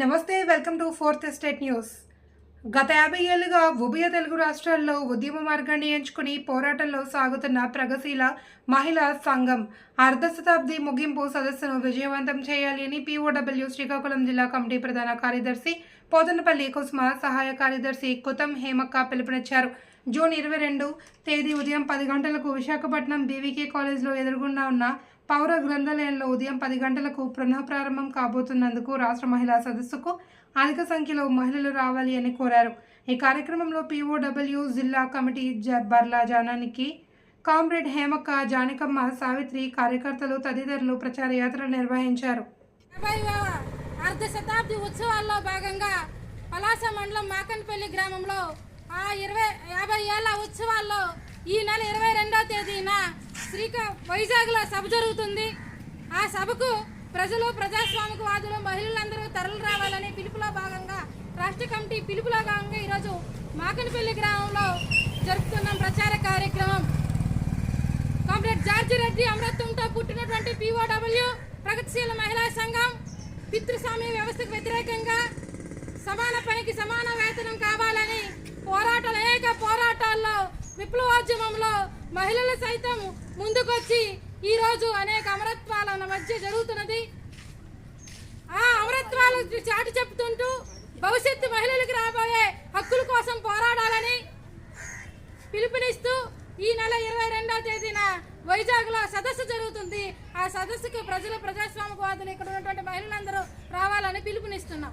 నమస్తే welcome to fourth estate news. గత యాభై ఏళ్ళుగా ఉభయ తెలుగు రాష్ట్రాల్లో ఉద్యమ మార్గాన్ని ఎంచుకుని పోరాటంలో సాగుతున్న ప్రగశీల మహిళా సంఘం అర్ధ శతాబ్ది ముగింపు సదస్సును విజయవంతం చేయాలి అని పీఓడబ్ల్యూ శ్రీకాకుళం జిల్లా కమిటీ ప్రధాన కార్యదర్శి పోతనపల్లి కుసుమ సహాయ కార్యదర్శి కుతం హేమక్క పిలుపునిచ్చారు. జూన్ ఇరవై రెండు తేదీ ఉదయం పది గంటలకు విశాఖపట్నం బీవీకే కాలేజ్లో ఎదురుగుండా ఉన్న పౌర గ్రంథాలయంలో ఉదయం పది గంటలకు పునః ప్రారంభం కాబోతున్నందుకు రాష్ట్ర మహిళా సదస్సుకు అధిక సంఖ్యలో మహిళలు రావాలి అని కోరారు. ఈ కార్యక్రమంలో పీఓడబ్ల్యూ జిల్లా కమిటీ బర్లా జానానికి కామ్రేడ్ హేమక్క జానకమ్మ సావిత్రి కార్యకర్తలు తదితరులు ప్రచార యాత్ర నిర్వహించారు. అర్ధ శతాబ్ది ఉత్సవాల్లో భాగంగా పలాస మండలం మాకన్పల్లి గ్రామంలో ఆ ఇరవై యాభై ఏళ్ళ ఉత్సవాల్లో ఈ నెల ఇరవై రెండో తేదీన శ్రీకా వైజాగ్లో సభ జరుగుతుంది. ఆ సభకు ప్రజలు ప్రజాస్వామిక వాదులు మహిళలందరూ తరలి రావాలని పిలుపులో భాగంగా రాష్ట్ర కమిటీ పిలుపులో భాగంగా ఈరోజు మాకనపల్లి గ్రామంలో జరుపుతున్న ప్రచార కార్యక్రమం. కామ్రేడ్ జార్జి రెడ్డి అమరత్వంతో పుట్టినటువంటి పీఓడబ్ల్యూ ప్రగతిశీల మహిళా సంఘం పితృస్వామ్య వ్యవస్థకు వ్యతిరేకంగా సమాన పనికి సమాన వేతనం కావాలని పోరాటాలు అనేక పోరాటాల్లో విప్లవోద్యమంలో మహిళలు సైతం ముందుకొచ్చి ఈ రోజు అనేక అమరత్వాల మధ్య జరుగుతున్నది. ఆ అమరత్వాలు చాటి చెప్తుంటూ భవిష్యత్తు మహిళలకు రాబోయే హక్కుల కోసం పోరాడాలని పిలుపునిస్తూ ఈ నెల ఇరవై రెండవ తేదీన వైజాగ్లో సదస్సు జరుగుతుంది. ఆ సదస్సుకు ప్రజలు ప్రజాస్వామికవాదులు ఇక్కడ మహిళలందరూ రావాలని పిలుపునిస్తున్నాం.